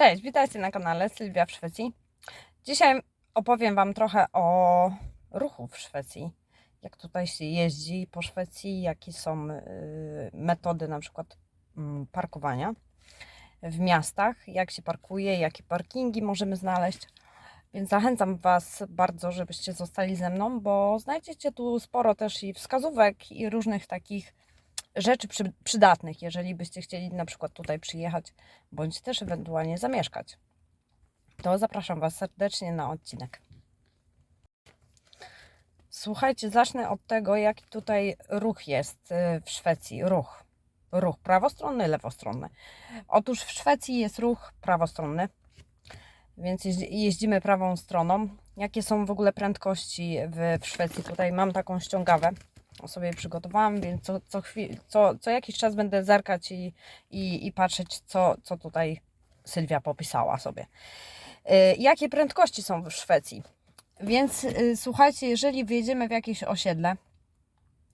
Cześć, witajcie na kanale Sylwia w Szwecji. Dzisiaj opowiem Wam trochę o ruchu w Szwecji. Jak tutaj się jeździ po Szwecji, jakie są y, metody na przykład mm, parkowania w miastach, jak się parkuje, jakie parkingi możemy znaleźć. Więc zachęcam Was bardzo, żebyście zostali ze mną, bo znajdziecie tu sporo też i wskazówek i różnych takich rzeczy przy, przydatnych, jeżeli byście chcieli na przykład tutaj przyjechać, bądź też ewentualnie zamieszkać. To zapraszam Was serdecznie na odcinek. Słuchajcie, zacznę od tego, jaki tutaj ruch jest y, w Szwecji. Ruch. Ruch prawostronny, lewostronny. Otóż w Szwecji jest ruch prawostronny, więc jeździ- jeździmy prawą stroną. Jakie są w ogóle prędkości w, w Szwecji? Tutaj mam taką ściągawę sobie przygotowałam, więc co, co, chwil, co, co jakiś czas będę zerkać i, i, i patrzeć, co, co tutaj Sylwia popisała sobie. Y, Jakie prędkości są w Szwecji? Więc y, słuchajcie, jeżeli wjedziemy w jakieś osiedle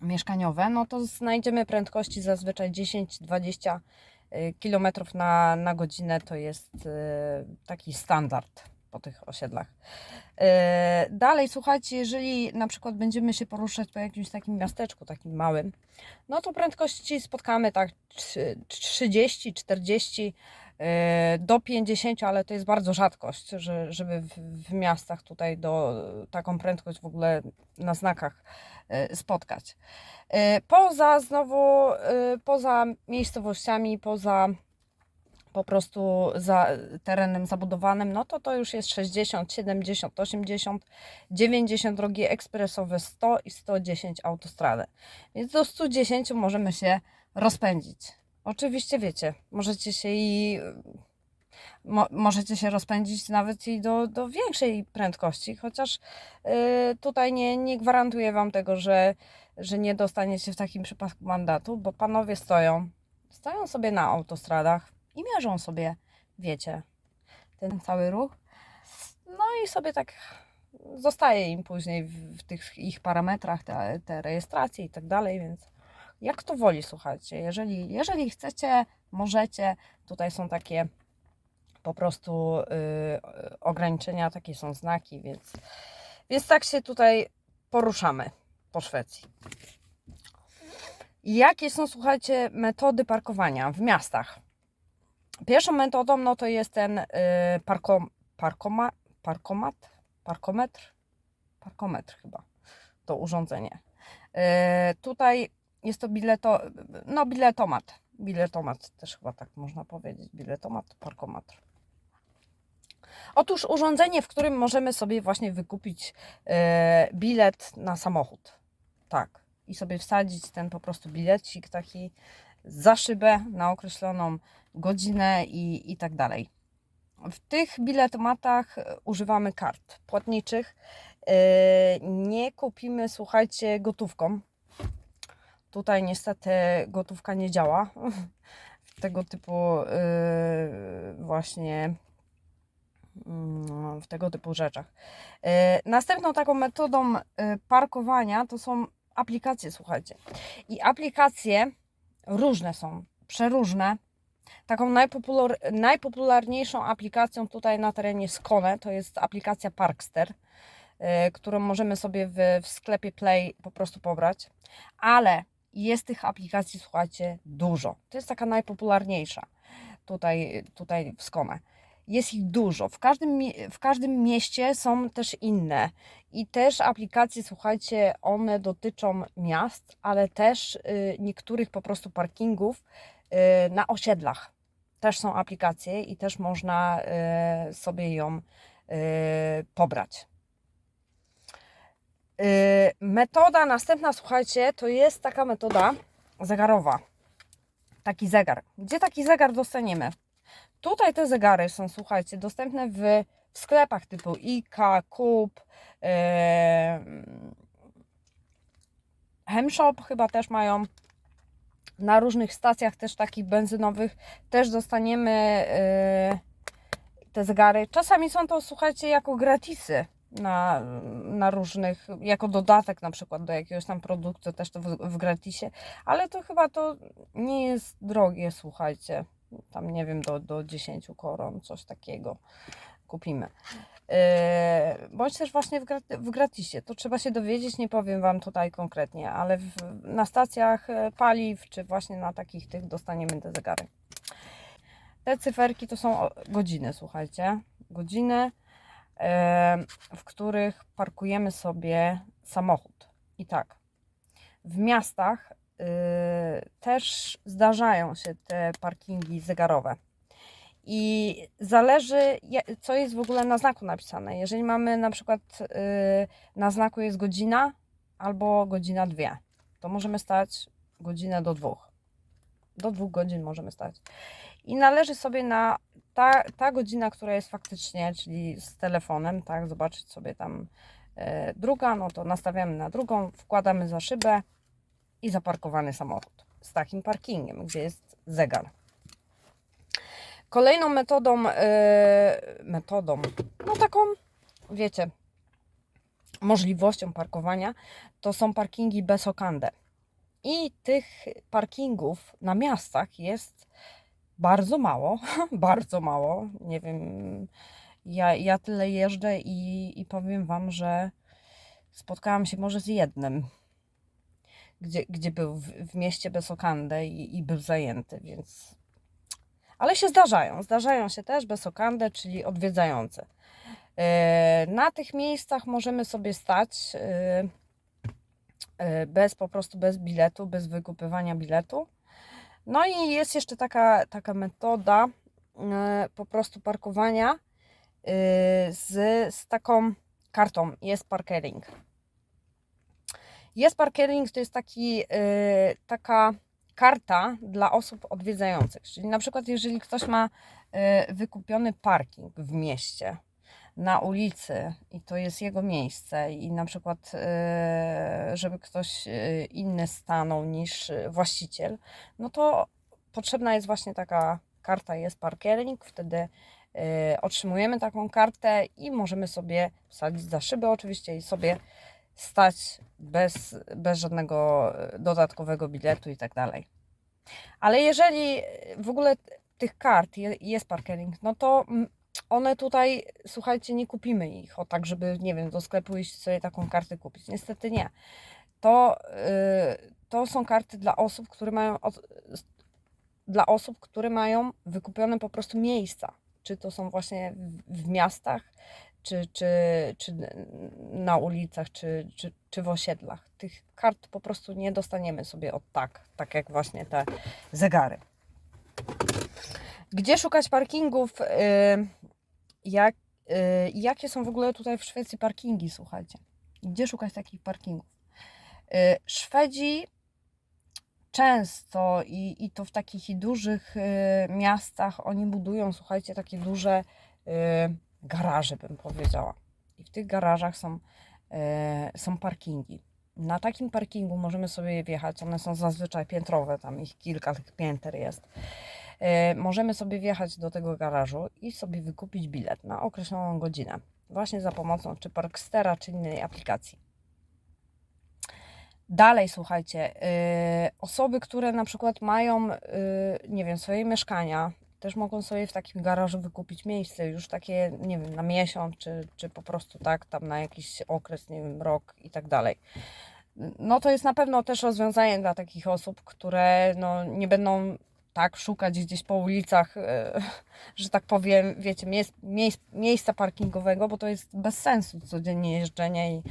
mieszkaniowe, no to znajdziemy prędkości zazwyczaj 10-20 km na, na godzinę. To jest taki standard po tych osiedlach. E, Dalej, słuchajcie, jeżeli na przykład będziemy się poruszać po jakimś takim miasteczku, takim małym, no to prędkości spotkamy tak trzy- 30, 40 e, do 50, ale to jest bardzo rzadkość, że, żeby w, miastach tutaj do taką prędkość w ogóle na znakach e, spotkać. Poza znowu, poza miejscowościami, poza po prostu za terenem zabudowanym, no to to już jest 60, 70, 80, 90 drogi ekspresowe, 100 i 110 autostrady. Więc do 110 możemy się rozpędzić. Oczywiście wiecie, możecie się i mo, możecie się rozpędzić nawet i do, do większej prędkości, chociaż y, tutaj nie, nie gwarantuję Wam tego, że, że nie dostaniecie w takim przypadku mandatu, bo panowie stoją, stoją sobie na autostradach, i mierzą sobie, wiecie, ten cały ruch. No i sobie tak zostaje im później w, w tych ich parametrach te, te rejestracje i tak dalej, więc jak to woli, słuchajcie. Jeżeli, jeżeli chcecie, możecie, tutaj są takie po prostu y, ograniczenia, takie są znaki, więc, więc tak się tutaj poruszamy po Szwecji. Jakie są, słuchajcie, metody parkowania w miastach? Pierwszą metodą no to jest ten y, parko, parkoma, parkomat, parkometr, parkometr chyba, to urządzenie. Y, tutaj jest to bileto, no biletomat, biletomat też chyba tak można powiedzieć, biletomat, parkometr. Otóż urządzenie, w którym możemy sobie właśnie wykupić y, bilet na samochód. Tak. I sobie wsadzić ten po prostu bilecik taki za szybę na określoną godzinę i, i tak dalej. W tych biletomatach używamy kart płatniczych. Yy, Nie kupimy, słuchajcie, gotówką. Tutaj niestety gotówka nie działa w tego typu yy, właśnie mm, w tego typu rzeczach. Następną taką metodą parkowania to są aplikacje, słuchajcie. I aplikacje różne są, przeróżne. Taką najpopular, najpopularniejszą aplikacją tutaj na terenie Skone to jest aplikacja Parkster, y, którą możemy sobie w, w sklepie Play po prostu pobrać. Ale jest tych aplikacji, słuchajcie, dużo. To jest taka najpopularniejsza tutaj, tutaj w Skone. Jest ich dużo. W każdym, w każdym mieście są też inne. I też aplikacje, słuchajcie, one dotyczą miast, ale też y, niektórych po prostu parkingów na osiedlach. Też są aplikacje i też można y, sobie ją y, pobrać. Y, Metoda następna, słuchajcie, to jest taka metoda zegarowa. Taki zegar. Gdzie taki zegar dostaniemy? Tutaj te zegary są, słuchajcie, dostępne w, w sklepach typu IKA, Coop, Em, Hemshop chyba też mają na różnych stacjach też takich benzynowych też dostaniemy e, te zegary. Czasami są to, słuchajcie, jako gratisy na, na różnych, jako dodatek na przykład do jakiegoś tam produktu też to w, w gratisie, ale to chyba to nie jest drogie, słuchajcie. tam nie wiem, do, do 10 koron, coś takiego kupimy. Yy, bądź też właśnie w, grat- w gratisie. To trzeba się dowiedzieć, nie powiem Wam tutaj konkretnie, ale w, na stacjach e, paliw, czy właśnie na takich tych dostaniemy te zegary. Te cyferki to są godziny, słuchajcie. Godziny, e, w których parkujemy sobie samochód. I tak, w miastach y, też zdarzają się te parkingi zegarowe. I zależy, co jest w ogóle na znaku napisane. Jeżeli mamy na przykład y, na znaku jest godzina albo godzina dwie, to możemy stać godzinę do dwóch. Do dwóch godzin możemy stać. I należy sobie na ta, ta godzina, która jest faktycznie, czyli z telefonem, tak, zobaczyć sobie tam e, druga, no to nastawiamy na drugą, wkładamy za szybę i zaparkowany samochód z takim parkingiem, gdzie jest zegar. Kolejną metodą, e, metodą, no taką, wiecie, możliwością parkowania to są parkingi bez okande. I tych parkingów na miastach jest bardzo mało, bardzo mało. Nie wiem, ja, ja tyle jeżdżę i, i powiem Wam, że spotkałam się może z jednym, gdzie, gdzie był w, w mieście bez okandę i, i był zajęty, więc. Ale się zdarzają. Zdarzają się też bez okandę, czyli odwiedzające. E, Na tych miejscach możemy sobie stać e, e, bez po prostu bez biletu, bez wykupywania biletu. No i jest jeszcze taka, taka metoda po prostu parkowania z, z taką kartą. Jest parkering. Jest parkering to jest taki, taka karta dla osób odwiedzających. Czyli na przykład jeżeli ktoś ma e, wykupiony parking w mieście, na ulicy i to jest jego miejsce i na przykład e, żeby ktoś e, inny stanął niż właściciel, no to potrzebna jest właśnie taka karta, jest parkering, wtedy otrzymujemy taką kartę i możemy sobie wsadzić za szybę oczywiście i sobie stać bez, bez żadnego e, dodatkowego biletu i tak dalej. Ale jeżeli w ogóle tych kart je- jest parkering, no to mm, one tutaj, słuchajcie, nie kupimy ich, o tak, żeby, nie wiem, do sklepu iść sobie taką kartę kupić. Niestety nie. To, yy, to są karty dla osób, które mają od, dla osób, które mają wykupione po prostu miejsca. Czy to są właśnie w, w miastach, czy, czy, czy na ulicach, czy, czy, czy w osiedlach. Tych kart po prostu nie dostaniemy sobie od tak, tak jak właśnie te zegary. Gdzie szukać parkingów? Yy, jak, yy, jakie są w ogóle tutaj w Szwecji parkingi, słuchajcie? Gdzie szukać takich parkingów? Yy, Szwedzi często i, i to w takich i dużych miastach oni budują, słuchajcie, takie duże garaże, bym powiedziała. I w tych garażach są, yy, są parkingi. Na takim parkingu możemy sobie wjechać, one są zazwyczaj piętrowe, tam ich kilka tych pięter jest. E, możemy sobie wjechać do tego garażu i sobie wykupić bilet na określoną godzinę. Właśnie za pomocą czy Parkstera, czy innej aplikacji. Dalej, słuchajcie, e, osoby, które na przykład mają, e, nie wiem, swoje mieszkania, też mogą sobie w takim garażu wykupić miejsce, już takie, nie wiem, na miesiąc, czy, czy po prostu tak, tam na jakiś okres, nie wiem, rok i tak dalej. No to jest na pewno też rozwiązanie dla takich osób, które no, nie będą tak szukać gdzieś po ulicach, e, że tak powiem, wiecie, miejsc, miejsc, miejsca parkingowego, bo to jest bez sensu codziennie jeżdżenie i,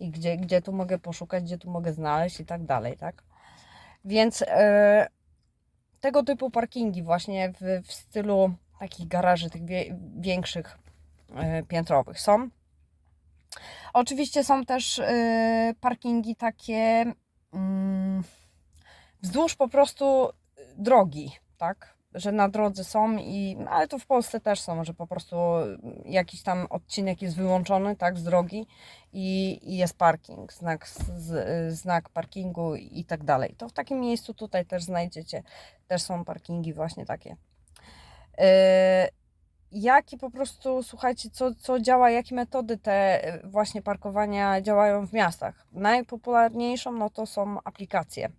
i gdzie, gdzie tu mogę poszukać, gdzie tu mogę znaleźć i tak dalej, tak? Więc e, tego typu parkingi właśnie w, w stylu takich garaży, tych wie, większych e, piętrowych są. Oczywiście są też e, parkingi takie mm, wzdłuż po prostu drogi, tak? Że na drodze są i, ale to w Polsce też są, że po prostu jakiś tam odcinek jest wyłączony, tak, z drogi i, i jest parking, znak, z, znak parkingu i tak dalej. To w takim miejscu tutaj też znajdziecie, też są parkingi właśnie takie. Yy, jakie po prostu, słuchajcie, co, co działa, jakie metody te właśnie parkowania działają w miastach? Najpopularniejszą, no to są aplikacje e,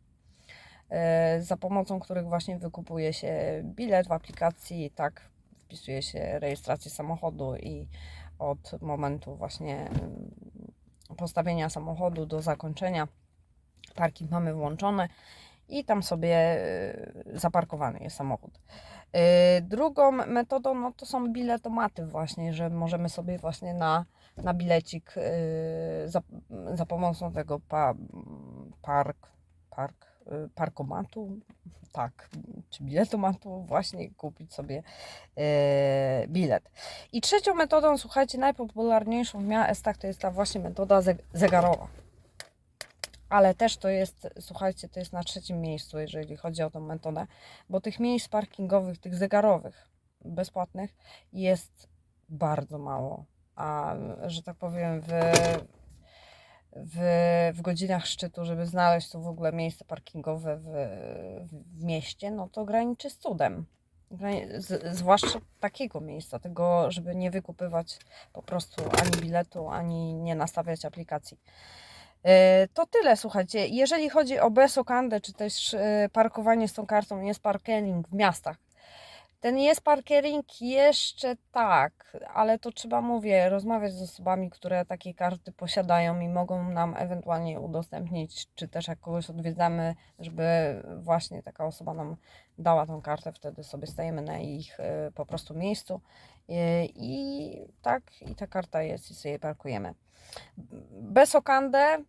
za pomocą których właśnie wykupuje się bilet w aplikacji, tak wpisuje się rejestrację samochodu i od momentu właśnie mm, postawienia samochodu do zakończenia parking mamy włączony i tam sobie e, zaparkowany jest samochód. E, Drugą metodą no to są biletomaty właśnie, że możemy sobie właśnie na, na bilecik e, za, za pomocą tego pa, park, park, e, parkomatu, tak, czy biletomatu właśnie kupić sobie e, bilet. I trzecią metodą, słuchajcie, najpopularniejszą w miastach to jest ta właśnie metoda zeg- zegarowa. Ale też to jest, słuchajcie, to jest na trzecim miejscu, jeżeli chodzi o tą metodę, bo tych miejsc parkingowych, tych zegarowych, bezpłatnych jest bardzo mało. A że tak powiem, w, w, w godzinach szczytu, żeby znaleźć tu w ogóle miejsce parkingowe w, w, mieście, no to graniczy z cudem. Z, zwłaszcza takiego miejsca, tego, żeby nie wykupywać po prostu ani biletu, ani nie nastawiać aplikacji. E, To tyle, słuchajcie. Jeżeli chodzi o Besokandę, czy też e, parkowanie z tą kartą, jest parkering w miastach. Ten jest parkering jeszcze tak, ale to trzeba, mówię, rozmawiać z osobami, które takie karty posiadają i mogą nam ewentualnie udostępnić, czy też jak kogoś odwiedzamy, żeby właśnie taka osoba nam dała tą kartę, wtedy sobie stajemy na ich e, po prostu miejscu E, i tak, i ta karta jest i sobie parkujemy. Bez okandę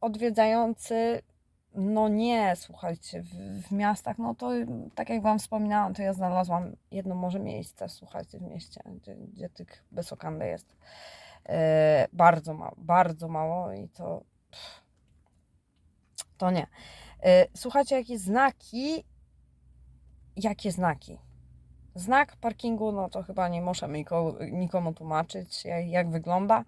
odwiedzający, no nie, słuchajcie, w, w miastach, no to tak jak Wam wspominałam, to ja znalazłam jedno może miejsce, słuchajcie, w mieście, gdzie, gdzie tych bez okandy jest e, bardzo mało, bardzo mało i to pff, to nie. E, słuchajcie, jakie znaki, jakie znaki? Znak parkingu, no to chyba nie muszę nikomu, nikomu tłumaczyć, jak, jak wygląda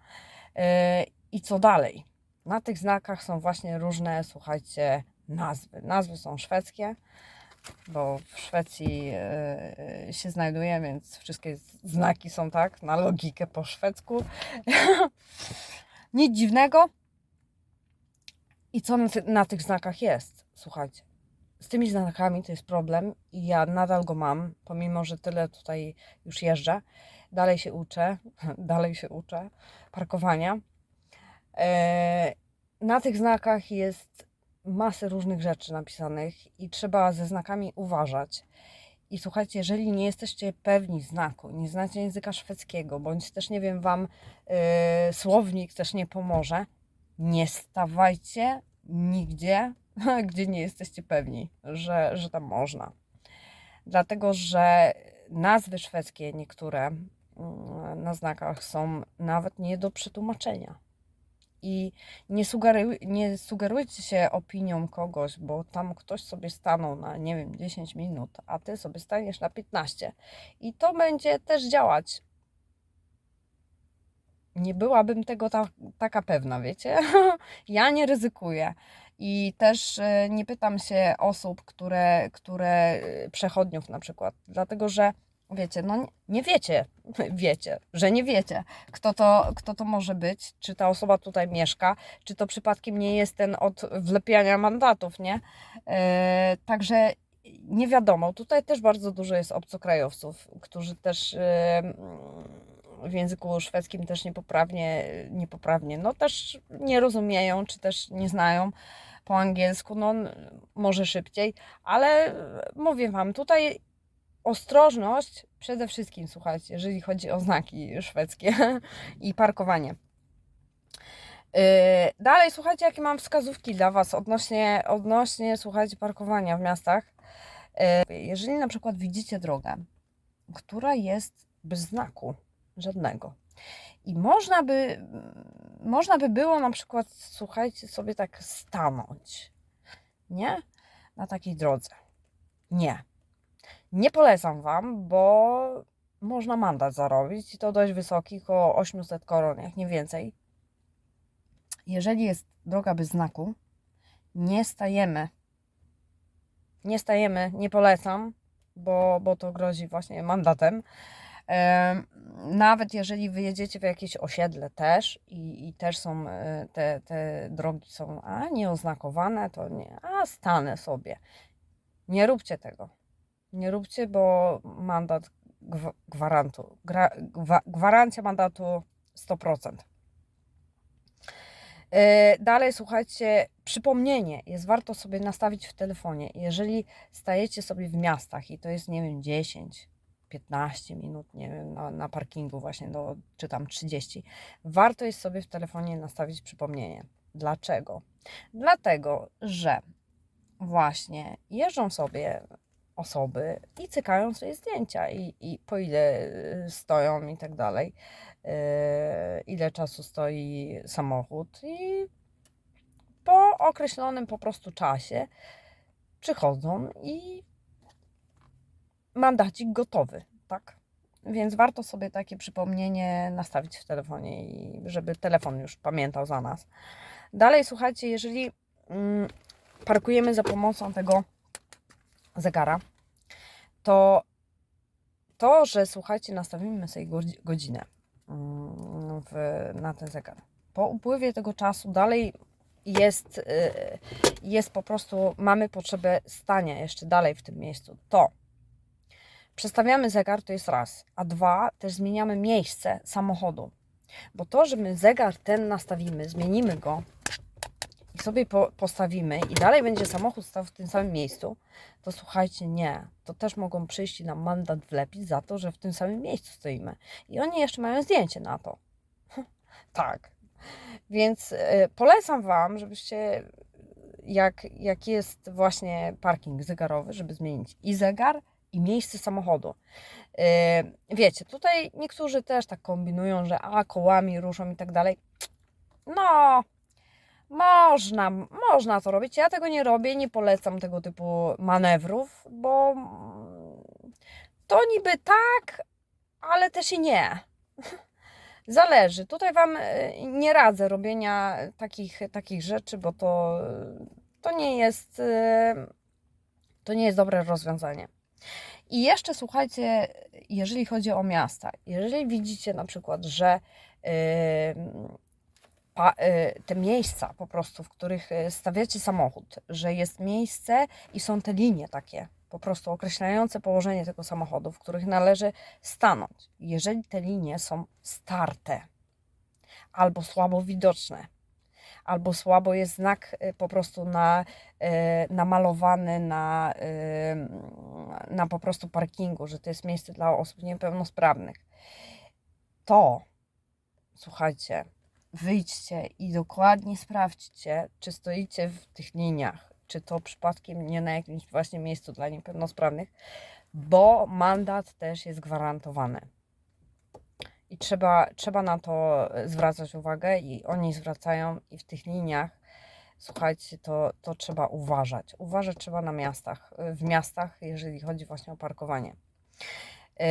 e, i co dalej. Na tych znakach są właśnie różne, słuchajcie, nazwy. Nazwy są szwedzkie, bo w Szwecji e, się znajduję, więc wszystkie znaki są tak, na logikę po szwedzku. Nic dziwnego. I co na, na tych znakach jest? Słuchajcie, z tymi znakami to jest problem i ja nadal go mam, pomimo że tyle tutaj już jeżdżę. Dalej się uczę, dalej się uczę parkowania. E, na tych znakach jest masę różnych rzeczy napisanych i trzeba ze znakami uważać. I słuchajcie, jeżeli nie jesteście pewni znaku, nie znacie języka szwedzkiego, bądź też nie wiem, wam e, słownik też nie pomoże, nie stawajcie nigdzie, gdzie nie jesteście pewni, że, że tam można. Dlatego, że nazwy szwedzkie niektóre mm, na znakach są nawet nie do przetłumaczenia. I nie, sugeruj, nie sugerujcie się opinią kogoś, bo tam ktoś sobie stanął na, nie wiem, 10 minut, a ty sobie staniesz na 15. I to będzie też działać. Nie byłabym tego ta, taka pewna, wiecie? ja nie ryzykuję. I też e, nie pytam się osób, które, które e, przechodniów na przykład, dlatego że wiecie, no nie- nie wiecie, wiecie, że nie wiecie, kto to, kto to może być, czy ta osoba tutaj mieszka, czy to przypadkiem nie jest ten od wlepiania mandatów, nie? E, także nie wiadomo. Tutaj też bardzo dużo jest obcokrajowców, którzy też e, w języku szwedzkim też niepoprawnie, niepoprawnie, no też nie rozumieją, czy też nie znają po angielsku, no może szybciej, ale mówię Wam, tutaj ostrożność przede wszystkim, słuchajcie, jeżeli chodzi o znaki szwedzkie i parkowanie. Yy, Dalej, słuchajcie, jakie mam wskazówki dla Was odnośnie, odnośnie słuchajcie, parkowania w miastach. Yy, Jeżeli na przykład widzicie drogę, która jest bez znaku żadnego i można by, można by było na przykład, słuchajcie, sobie tak stanąć, nie? Na takiej drodze. Nie. Nie polecam Wam, bo można mandat zarobić i to dość wysoki, około 800 koron, jak nie więcej. Jeżeli jest droga bez znaku, nie stajemy. Nie stajemy, nie polecam, bo, bo to grozi właśnie mandatem. Em, Nawet jeżeli wyjedziecie w jakieś osiedle też i, i też są e, te, te drogi są a nieoznakowane, to nie, a stanę sobie. Nie róbcie tego. Nie róbcie, bo mandat gwa- gwarantu, gra, gwa, gwarancja mandatu 100%. Yy, Dalej, słuchajcie, przypomnienie jest warto sobie nastawić w telefonie. Jeżeli stajecie sobie w miastach i to jest, nie wiem, 10, 15 minut, nie wiem, na, na parkingu właśnie, do, czy tam 30, warto jest sobie w telefonie nastawić przypomnienie. Dlaczego? Dlatego, że właśnie jeżdżą sobie osoby i cykają sobie zdjęcia i, i po ile y, stoją i tak dalej, yy, ile czasu stoi samochód i po określonym po prostu czasie przychodzą i mandacik gotowy, tak? Więc warto sobie takie przypomnienie nastawić w telefonie i żeby telefon już pamiętał za nas. Dalej, słuchajcie, jeżeli mm, parkujemy za pomocą tego zegara, to to, że słuchajcie, nastawimy sobie godzi- godzinę mm, w, na ten zegar. Po upływie tego czasu dalej jest, y, jest po prostu, mamy potrzebę stania jeszcze dalej w tym miejscu. To przestawiamy zegar, to jest raz, a dwa, też zmieniamy miejsce samochodu. Bo to, że my zegar ten nastawimy, zmienimy go sobie po, postawimy i dalej będzie samochód stał w tym samym miejscu, to słuchajcie, nie. To też mogą przyjść i nam mandat wlepić za to, że w tym samym miejscu stoimy. I oni jeszcze mają zdjęcie na to. tak. Więc y, polecam Wam, żebyście, jak, jak jest właśnie parking zegarowy, żeby zmienić i zegar, i miejsce samochodu. Y, wiecie, tutaj niektórzy też tak kombinują, że a kołami ruszą i tak dalej. No, można, można to robić. Ja tego nie robię, nie polecam tego typu manewrów, bo to niby tak, ale też i nie. Zależy. Tutaj Wam y, nie radzę robienia takich, takich rzeczy, bo to, to nie jest y, to nie jest dobre rozwiązanie. I jeszcze słuchajcie, jeżeli chodzi o miasta, jeżeli widzicie na przykład, że yy, te miejsca po prostu, w których y, stawiacie samochód, że jest miejsce i są te linie takie, po prostu określające położenie tego samochodu, w których należy stanąć. Jeżeli te linie są starte albo słabo widoczne, albo słabo jest znak y, po prostu na, y, namalowany na, y, na po prostu parkingu, że to jest miejsce dla osób niepełnosprawnych, to słuchajcie, wyjdźcie i dokładnie sprawdźcie, czy stoicie w tych liniach, czy to przypadkiem nie na jakimś właśnie miejscu dla niepełnosprawnych, bo mandat też jest gwarantowany. I trzeba, trzeba na to zwracać uwagę i oni zwracają i w tych liniach, słuchajcie, to, to trzeba uważać. Uważać trzeba na miastach, w miastach, jeżeli chodzi właśnie o parkowanie. Yy,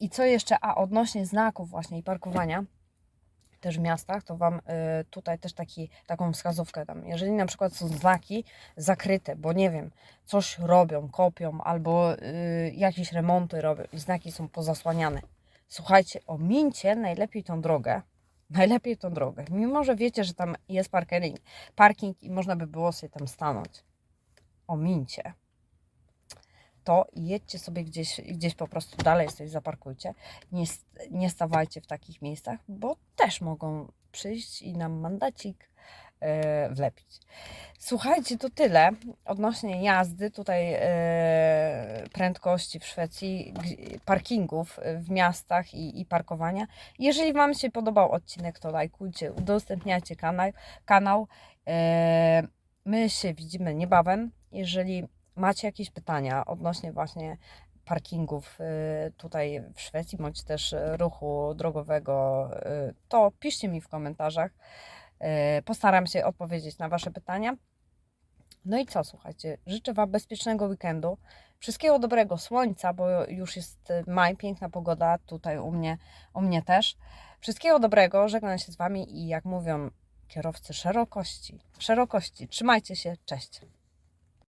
I co jeszcze? A odnośnie znaków właśnie i parkowania, też w miastach, to Wam y, tutaj też taki, taką wskazówkę dam. Jeżeli na przykład są znaki zakryte, bo nie wiem, coś robią, kopią albo y, jakieś remonty robią i znaki są pozasłaniane, słuchajcie, omincie najlepiej tą drogę, najlepiej tą drogę, mimo że wiecie, że tam jest parking, parking i można by było sobie tam stanąć. Omincie to jedźcie sobie gdzieś, gdzieś po prostu dalej sobie zaparkujcie. Nie, nie stawajcie w takich miejscach, bo też mogą przyjść i nam mandacik e, wlepić. Słuchajcie, to tyle odnośnie jazdy tutaj e, prędkości w Szwecji, parkingów w miastach i, i parkowania. Jeżeli Wam się podobał odcinek, to lajkujcie, udostępniajcie kanał. kanał. E, my się widzimy niebawem. Jeżeli macie jakieś pytania odnośnie właśnie parkingów y, tutaj w Szwecji, bądź też ruchu drogowego, y, to piszcie mi w komentarzach. Y, Postaram się odpowiedzieć na Wasze pytania. No i co, słuchajcie, życzę Wam bezpiecznego weekendu, wszystkiego dobrego słońca, bo już jest maj, piękna pogoda tutaj u mnie, u mnie też. Wszystkiego dobrego, żegnam się z Wami i jak mówią kierowcy szerokości, szerokości, trzymajcie się, cześć.